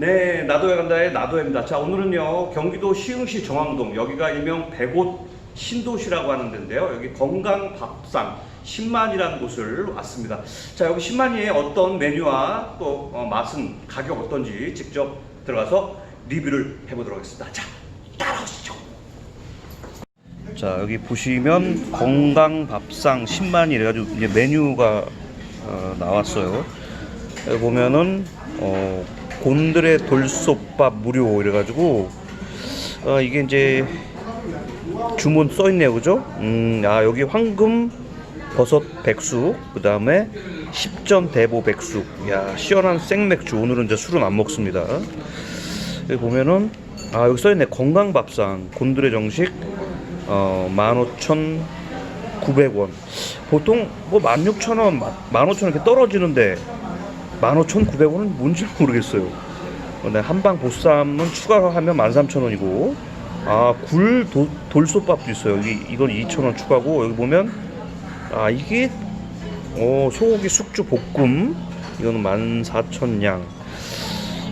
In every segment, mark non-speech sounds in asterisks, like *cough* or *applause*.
네, 나도에 간다의 나도입니다. 자, 오늘은요, 경기도 시흥시 정왕동, 여기가 일명 백옷 신도시라고 하는 데인데요. 여기 건강밥상 10만이라는 곳을 왔습니다. 자, 여기 10만이의 어떤 메뉴와 또 어, 맛은 가격 어떤지 직접 들어가서 리뷰를 해보도록 하겠습니다. 자, 따라오시죠. 자, 여기 보시면 건강밥상 10만이 이래가지고 이제 메뉴가 어, 나왔어요. 여기 보면은 어, 곤드레 돌솥밥 무료 이래가지고 어, 이게 이제 주문 써 있네요, 그죠? 음, 아 여기 황금 버섯 백숙, 그 다음에 십전 대보 백숙. 야 시원한 생맥주. 오늘은 이제 술은 안 먹습니다. 여기 보면은 아 여기 써 있네 건강밥상 곤드레 정식 어 15,900원. 보통 뭐 16,000원, 15,000원 이렇게 떨어지는데 15,900원은 뭔지 모르겠어요. 어, 네, 한방 보쌈은 추가하면 13,000원이고 아, 굴 도, 돌솥밥도 있어요. 여기 이건 2,000원 추가고 여기 보면 아, 이게 어, 소고기 숙주 볶음 이거는 14,000양.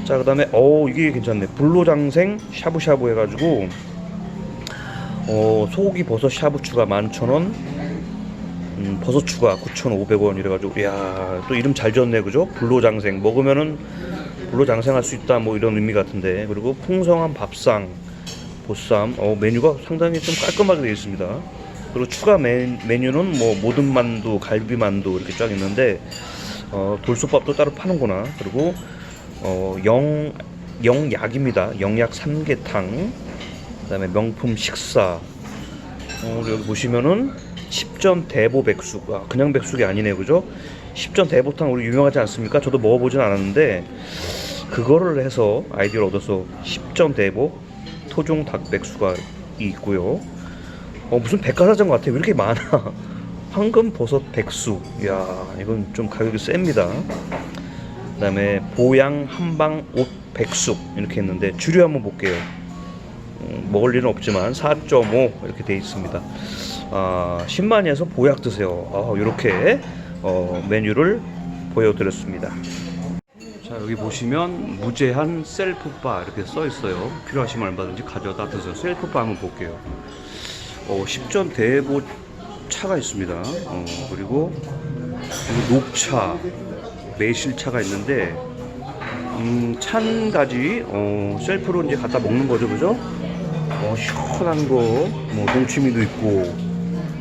자, 그다음에 어, 이게 괜찮네. 불로장생 샤브샤브 해 가지고 어, 소고기 버섯 샤브 추가 11,000원. 음, 버섯 추가 9,500원 이래가지고 야 또 이름 잘 지었네 그죠? 불로장생. 먹으면은 불로장생할 수 있다 뭐 이런 의미 같은데. 그리고 풍성한 밥상 보쌈. 어, 메뉴가 상당히 좀 깔끔하게 되어 있습니다. 그리고 추가 메, 메뉴는 뭐 모든 만두 갈비 만두 이렇게 쫙 있는데 어, 돌솥밥도 따로 파는구나. 그리고 어, 영 영약입니다. 영약 삼계탕. 그다음에 명품 식사. 어, 여기 보시면은 십전 대보 백숙 아 그냥 백숙이 아니네 그죠? 십전 대보탕 우리 유명하지 않습니까? 저도 먹어보진 않았는데 그거를 해서 아이디어를 얻어서 십전 대보 토종 닭 백숙가 있고요. 어 무슨 백과사전 같아 왜 이렇게 많아? *laughs* 황금 버섯 백숙 야 이건 좀 가격이 셉니다. 그 다음에 보양 한방 옷 백숙 이렇게 했는데 주류 한번 볼게요. 음, 먹을 일은 없지만 4.5 이렇게 돼 있습니다. 아, 10만에서 보약 드세요. 아, 이렇게 어, 메뉴를 보여드렸습니다. 자 여기 보시면 무제한 셀프바 이렇게 써 있어요. 필요하시면 얼마든지 가져다 드세요. 셀프바 한번 볼게요. 어, 10전 대보 차가 있습니다. 어, 그리고 그리고 녹차, 매실차가 있는데 음, 찬 가지 어, 셀프로 이제 갖다 먹는 거죠, 그죠? 어, 시원한 거, 뭐 동치미도 있고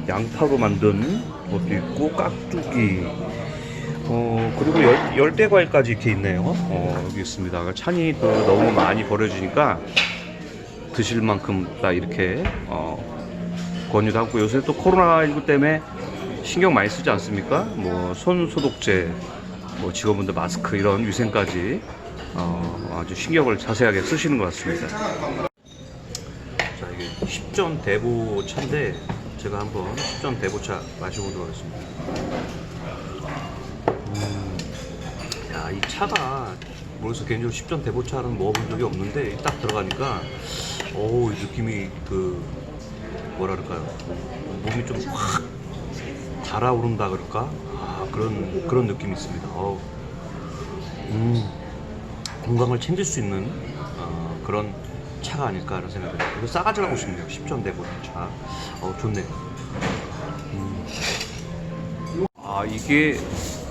양파로 만든 것도 있고 깍두기, 어 그리고 열, 열대 과일까지 이렇게 있네요. 어 여기 있습니다. 찬이 또 너무 많이 버려지니까 드실 만큼 다 이렇게 어 권유도 하고 요새 또 코로나19 때문에 신경 많이 쓰지 않습니까? 뭐 손 소독제, 뭐 직원분들 마스크 이런 위생까지 어, 아주 신경을 자세하게 쓰시는 것 같습니다. 자 이게 10전 대보 차인데 제가 한번 10전 대보차 마셔보도록 하겠습니다. 음, 야, 이 차가 모르겠어 개인적으로 10전 대보차는 먹어본 적이 없는데 딱 들어가니까 어우 이 느낌이 그 뭐라 그럴까요? 몸이 좀 확 달아오른다 그럴까? 아 그런 그런 느낌이 있습니다. 어우, 음, 건강을 챙길 수 있는 어, 그런 차가 아닐까라는 생각이 듭니다. 이거 싸가지 가고 싶네요. 10전 대보차. 어 좋네. 음. 아 이게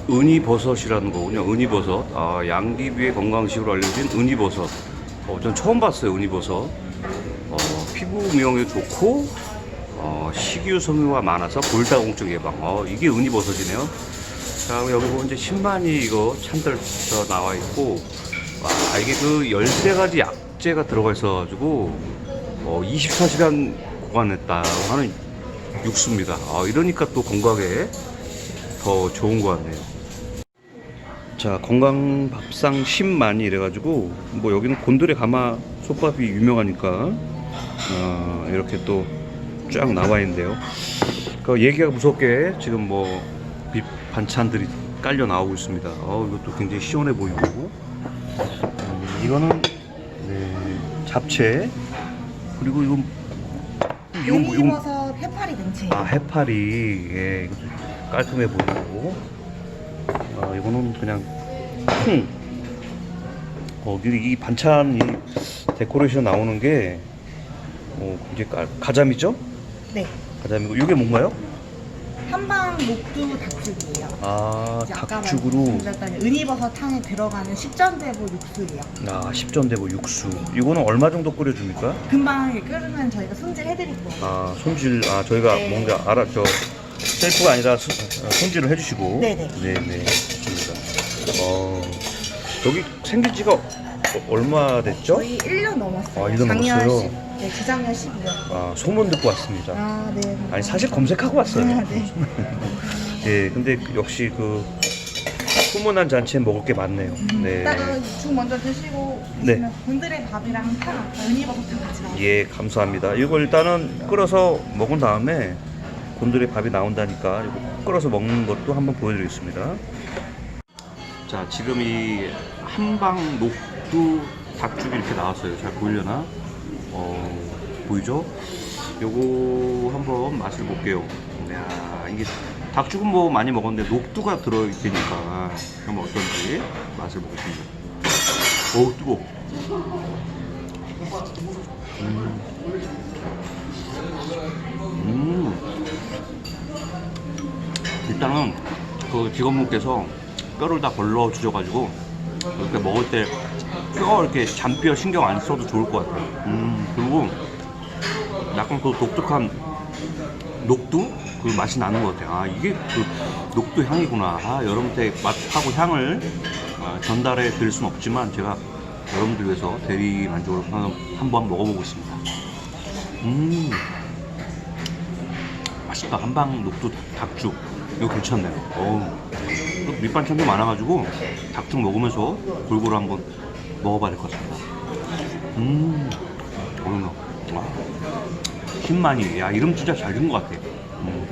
은이버섯이라는 거군요. 은이버섯. 아 양귀비의 건강식으로 알려진 은이버섯. 어, 전 처음 봤어요. 은이버섯. 어, 피부 미용에 좋고 어, 식이섬유가 많아서 골다공증 예방. 어, 이게 은이버섯이네요. 자 여기 보면 이제 10만이 이거 저 나와 있고 와 이게 그 13가지 약 재가 들어가 있어가지고 어, 24시간 보관했다 하는 육수입니다. 아, 이러니까 또 건강에 더 좋은 것 같네요. 자, 건강 밥상 10만이 이래가지고, 뭐 여기는 곤드레 가마 솥밥이 유명하니까, 어, 이렇게 또 쫙 나와 있는데요. 그 얘기가 무섭게 지금 뭐밑 반찬들이 깔려 나오고 있습니다. 어, 이것도 굉장히 시원해 보이고, 음, 이거는 네, 잡채, 그리고 이건 이건 뭐, 이건 용이버섯 해파리 등채. 아 해파리 예 이것도 깔끔해 보이고 아 이거는 그냥 콩 어, 이, 이 반찬 이 데코레이션 나오는 게 어, 이제 가, 가자미죠? 네. 가자미고 이게 뭔가요? 한방 목두 닭죽이에요. 아 이제 아까 닭죽으로 말씀드렸던 은이버섯 탕에 들어가는 식전대보 육수예요. 아 십전대보 육수 이거는 얼마 정도 끓여줍니까? 금방 끓으면 저희가 손질해드릴 거예요. 아 손질 아 저희가 네. 뭔가 알았죠 셀프가 아니라 수- 아, 손질을 해주시고 네네. 네네 좋습니다 어 여기 생긴 지가 어- 얼마 됐죠? 저희 1년 넘었어요. 아, 1년 작년 넘었어요? 10, 네, 재작년 12월. 아 소문 듣고 왔습니다 아, 네. 아니 사실 검색하고 왔어요 아, 네. *laughs* 예 근데 역시 그 소문난 잔치에 먹을 게 많네요 네 이따가 죽 먼저 드시고 네. 드시면 곤드레 밥이랑 탕, 은이버섯탕 같이 나와요. 예, 감사합니다. 이거 일단은 끓여서 먹은 다음에 곤드레 밥이 나온다니까 이거 끓여서 먹는 것도 한번 보여드리겠습니다. 자, 지금 이 한방 녹두 닭죽이 이렇게 나왔어요. 잘 보이려나? 어, 보이죠? 요거 한번 맛을 볼게요. 야, 이게 닭죽은 뭐 많이 먹었는데 녹두가 들어있으니까 한번 어떤지 맛을 보겠습니다. 어우, 뜨거워. 음. 일단은 그 직원분께서 뼈를 다 걸러 주셔가지고 이렇게 먹을 때 뼈 이렇게 잔뼈 신경 안 써도 좋을 것 같아요. 음 그리고 약간 그 독특한 녹두 그 맛이 나는 것 같아요. 아 이게 그 녹두 향이구나. 아 여러분한테 맛하고 향을 아, 전달해 드릴 수는 없지만 제가 여러분들 위해서 대리 만족으로 한번, 먹어보고 있습니다. 음. 맛있다 한방 녹두 닭죽 이거 괜찮네요 또 밑반찬도 많아가지고 닭죽 먹으면서 골고루 한번 먹어봐야 될 것 같습니다. 음 어머나. 와 신만이 야 이름 진짜 잘 지은 것 같아. 음.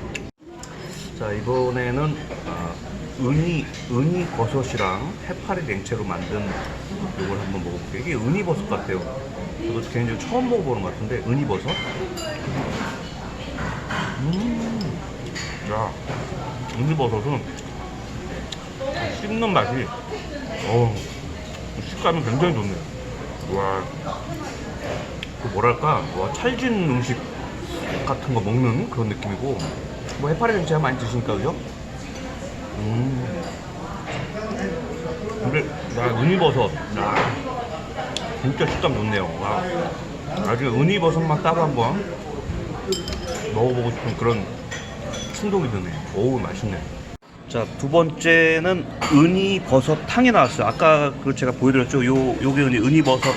자 이번에는 아, 은이 은이 버섯이랑 해파리 냉채로 만든 이걸 한번 먹어볼게요. 이게 은이 버섯 같아요. 저도 개인적으로 처음 먹어보는 것 같은데 은이 버섯? 음, 야, 은이 버섯은 씹는 맛이, 어, 식감이 굉장히 좋네요. 와, 그 뭐랄까, 와, 찰진 음식 같은 거 먹는 그런 느낌이고, 뭐 해파리 냉채 많이 드시니까 그죠? 음, 근데 야, 은이버섯, 야, 진짜 식감 좋네요. 와, 나중에 은이버섯만 따로 한번 먹어보고 싶은 그런 충동이 드네. 오 맛있네. 자 두 번째는 은이 버섯 탕이 나왔어요. 아까 그 제가 보여드렸죠. 요 요게 은이 버섯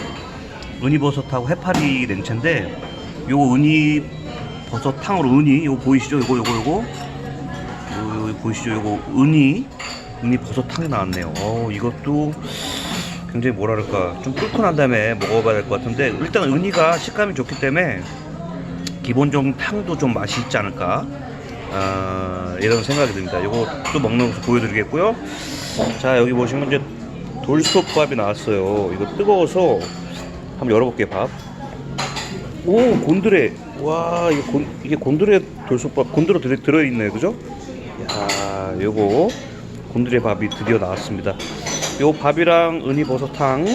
은이 버섯하고 해파리 냉채인데 요 은이 버섯 탕으로 은이 요 보이시죠? 요거 요거 요거 요, 요 보이시죠? 요거 은이 은이 버섯 탕이 나왔네요. 어 이것도 굉장히 뭐랄까 좀 끓고 난 다음에 먹어봐야 될 것 같은데 일단 은이가 식감이 좋기 때문에 기본적인 탕도 좀 맛이 있지 않을까 아, 이런 생각이 듭니다. 이것도 먹는 모습 보여드리겠고요. 자 여기 보시면 이제 돌솥밥이 나왔어요. 이거 뜨거워서 한번 열어볼게요 밥. 오 곤드레 와 이게, 곤, 이게 곤드레 돌솥밥 곤드레 들어, 들어 있네 그죠? 야 요거 곤드레 밥이 드디어 나왔습니다. 요 밥이랑 은이버섯탕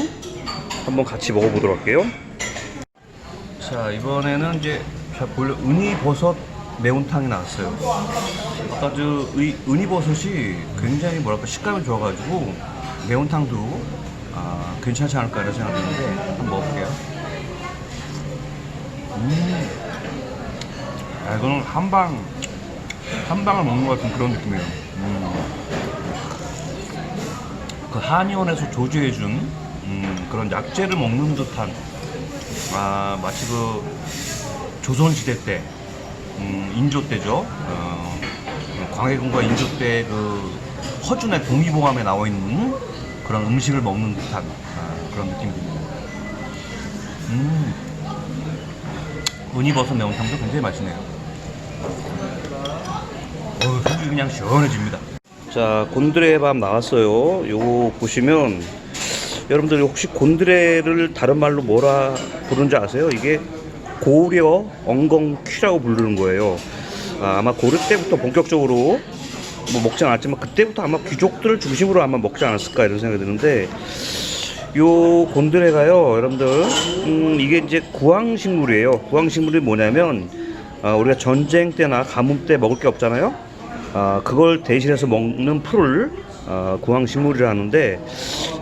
한번 같이 먹어보도록 할게요. 자 이번에는 이제 자 보려 은이버섯 매운탕이 나왔어요. 아까 저 의, 은이버섯이 굉장히 뭐랄까 식감이 좋아가지고 매운탕도 아, 괜찮지 않을까 이런 생각이 드는데 한번 먹어볼게요. 음, 아, 이거는 한방 한방을 먹는 것 같은 그런 느낌이에요. 음. 그 한의원에서 조제해준 음, 그런 약재를 먹는 듯한 아 마치 그 조선시대 때 음, 인조 때죠 어, 광해군과 인조 때 그 허준의 동의보감에 나와 있는 그런 음식을 먹는 듯한 아, 그런 느낌입니다. 음, 은이버섯 매운탕도 굉장히 맛있네요. 어, 속이 그냥 시원해집니다. 자, 곤드레 밥 나왔어요. 요거 보시면 여러분들 혹시 곤드레를 다른 말로 뭐라 부르는지 아세요? 이게 고려 엉겅퀴라고 부르는 거예요. 아, 아마 고려 때부터 본격적으로 뭐 먹지 않았지만 그때부터 아마 귀족들을 중심으로 아마 먹지 않았을까 이런 생각이 드는데 요 곤드레가요, 여러분들, 음, 이게 이제 구황식물이에요. 구황식물이 뭐냐면, 아, 우리가 전쟁 때나 가뭄 때 먹을 게 없잖아요. 아, 그걸 대신해서 먹는 풀을 아, 구황식물이라 하는데,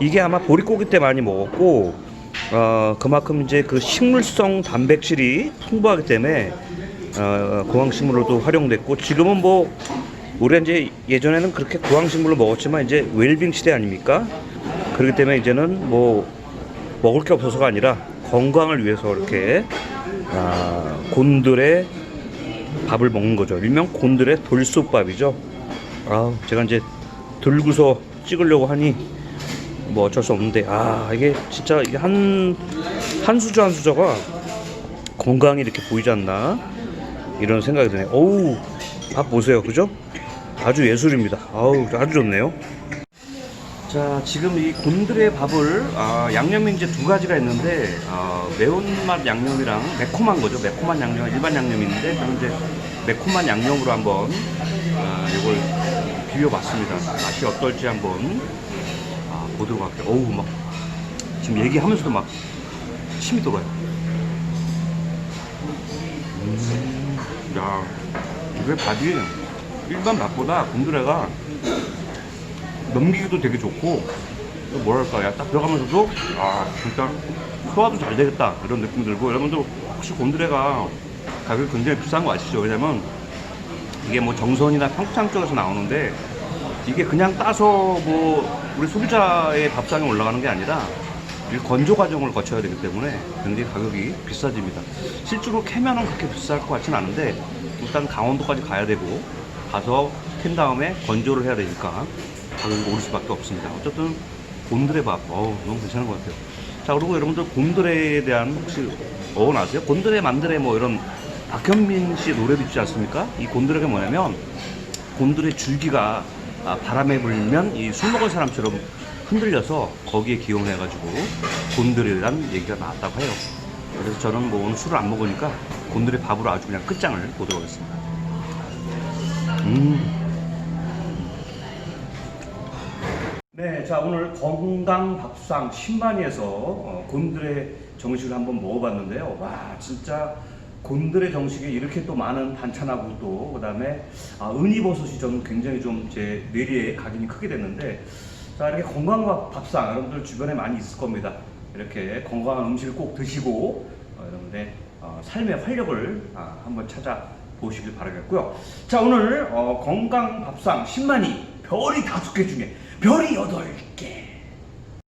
이게 아마 보릿고기 때 많이 먹었고, 어, 그만큼 이제 그 식물성 단백질이 풍부하기 때문에 어, 구황식물로도 활용됐고 지금은 뭐 우리가 이제 예전에는 그렇게 구황식물로 먹었지만 이제 웰빙 시대 아닙니까? 그렇기 때문에 이제는 뭐 먹을 게 없어서가 아니라 건강을 위해서 이렇게 아, 곤드레 밥을 먹는 거죠. 일명 곤드레 돌솥밥이죠. 아, 제가 이제 들고서 찍으려고 하니 뭐 어쩔 수 없는데. 아 이게 진짜 이게 한, 한 수저 한 수저가 건강이 이렇게 보이지 않나? 이런 생각이 드네요. 어우 밥 보세요. 그죠? 아주 예술입니다. 아우 아주 좋네요. 자 지금 이 곤드레 밥을 아, 양념이 이제 두 가지가 있는데 아, 매운맛 양념이랑 매콤한 거죠. 매콤한 양념 일반 양념이 있는데 저는 이제 매콤한 양념으로 한번 아, 이걸 비벼봤습니다. 맛이 어떨지 한번 아, 보도록 할게요. 어우, 막, 지금 얘기하면서도 막, 침이 돌아요. 음, 야, 이게 밥이 일반 밥보다 곤드레가 넘기기도 되게 좋고, 또 뭐랄까, 야, 딱 들어가면서도, 아, 진짜 소화도 잘 되겠다. 이런 느낌 들고, 여러분들 혹시 곤드레가 가격이 굉장히 비싼 거 아시죠? 왜냐면, 이게 뭐 정선이나 평창 쪽에서 나오는데, 이게 그냥 따서 뭐 우리 소비자의 밥상에 올라가는 게 아니라 이 건조 과정을 거쳐야 되기 때문에 굉장히 가격이 비싸집니다. 실제로 캐면은 그렇게 비쌀 것 같진 않은데 일단 강원도까지 가야 되고 가서 캔 다음에 건조를 해야 되니까 가격이 오를 수밖에 없습니다. 어쨌든 곤드레 밥, 어우 너무 괜찮은 것 같아요. 자 그리고 여러분들 곤드레에 대한 혹시 어원 아세요? 곤드레 만드레 뭐 이런 박현민 씨 노래도 있지 않습니까? 이 곤드레가 뭐냐면 곤드레 줄기가 아, 바람에 불면 이 술 먹은 사람처럼 흔들려서 거기에 기용해가지고 곤드레라는 얘기가 나왔다고 해요. 그래서 저는 뭐 오늘 술을 안 먹으니까 곤드레 밥으로 아주 그냥 끝장을 보도록 하겠습니다. 음. 네, 자 오늘 건강 밥상 신만이에서 어, 곤드레 정식을 한번 먹어봤는데요. 와 진짜 곤드레 정식에 이렇게 또 많은 반찬하고 또 그다음에 아, 은이버섯이 저는 굉장히 좀 제 뇌리에 각인이 크게 됐는데 자 이렇게 건강 밥- 밥상 여러분들 주변에 많이 있을 겁니다. 이렇게 건강한 음식을 꼭 드시고 어, 여러분의 어, 삶의 활력을 아, 한번 찾아 보시길 바라겠고요. 자 오늘 어, 건강 밥상 10만이 별이 다섯 개 중에 별이 여덟 개